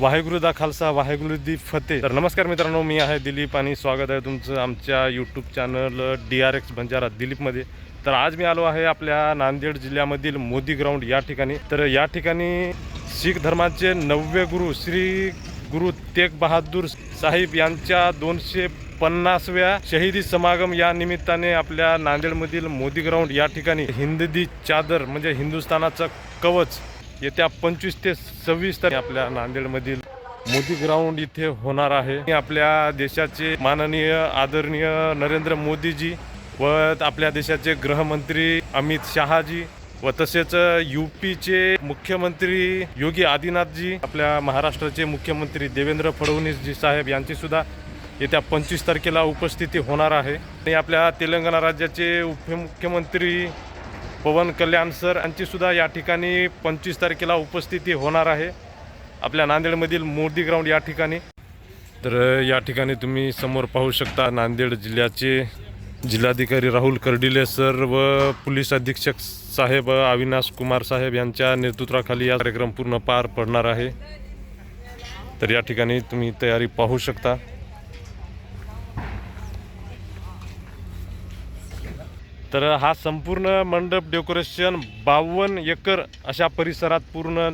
वाहेगुरु दा खालसा वाहेगुरु दी फते तर नमस्कार मित्रांनो मी आहे दिलीप आणि स्वागत आहे तुमचं आमच्या YouTube channel D R X Banjara दिलीपमध्ये. तर आज मी आलो आहे आपल्या नांदेड जिल्ह्यामधील मोदी ग्राउंड या ठिकाणी. तर या ठिकाणी शीख धर्माचे नववे गुरु श्री गुरु तेग बहादूर साहिब यांच्या दोनशे पन्नासव्या शहीदी समागम या निमित्ताने आपल्या नांदेडमधील मोदी ग्राउंड या ठिकाणी हिंदी चादर म्हणजे हिंदुस्थानाचं कवच येत्या पंचवीस ते सव्वीस तारीख आपल्या नांदेडमधील मोदी ग्राउंड इथे होणार आहे. आपल्या देशाचे माननीय आदरणीय नरेंद्र मोदीजी व आपल्या देशाचे गृहमंत्री अमित शहाजी व तसेच यूपीचे मुख्यमंत्री योगी आदिनाथजी आपल्या महाराष्ट्राचे मुख्यमंत्री देवेंद्र फडणवीसजी साहेब यांची सुद्धा येत्या पंचवीस तारखेला उपस्थिती होणार आहे. आणि आपल्या तेलंगणा राज्याचे उपमुख्यमंत्री पवन कल्याण सर यांचीसुद्धा या ठिकाणी पंचवीस तारखेला उपस्थिती होणार आहे. आपल्या नांदेडमधील मोदी ग्राउंड या ठिकाणी. तर या ठिकाणी तुम्ही समोर पाहू शकता नांदेड जिल्ह्याचे जिल्हाधिकारी राहुल कर्डिले सर व पोलीस अधीक्षक साहेब अविनाश कुमार साहेब यांच्या नेतृत्वाखाली या कार्यक्रम पूर्ण पार पडणार आहे. तर या ठिकाणी तुम्ही तयारी पाहू शकता. तर हा संपूर्ण मंडप डेकोरेशन बावन्न एकर अशा परिसरात पूर्ण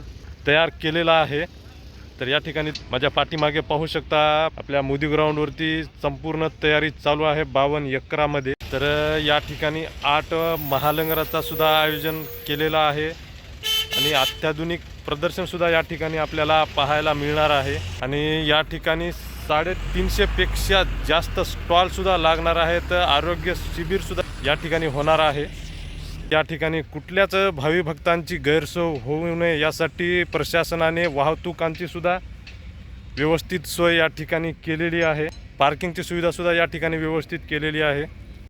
तयार केलेला आहे. तर या ठिकाणी माझ्या पाठीमागे पाहू शकता आपल्या मोदी ग्राउंडवरती संपूर्ण तयारी चालू आहे बावन्न एकरामध्ये. तर या ठिकाणी आठ महालंगराचा सुद्धा आयोजन केलेलं आहे आणि अत्याधुनिक प्रदर्शनसुद्धा या ठिकाणी आपल्याला पाहायला मिळणार आहे. आणि या ठिकाणी साडेतीनशेपेक्षा जास्त स्टॉलसुद्धा लागणार आहेत. आरोग्य शिबिरसुद्धा या ठिकाणी होणार आहे. या ठिकाणी कुठल्याच भावी भक्तांची गैरसोय होऊ नये यासाठी प्रशासनाने वाहतुकांची सुद्धा व्यवस्थित सोय या ठिकाणी केलेली आहे. पार्किंगची सुविधासुद्धा या ठिकाणी व्यवस्थित केलेली आहे.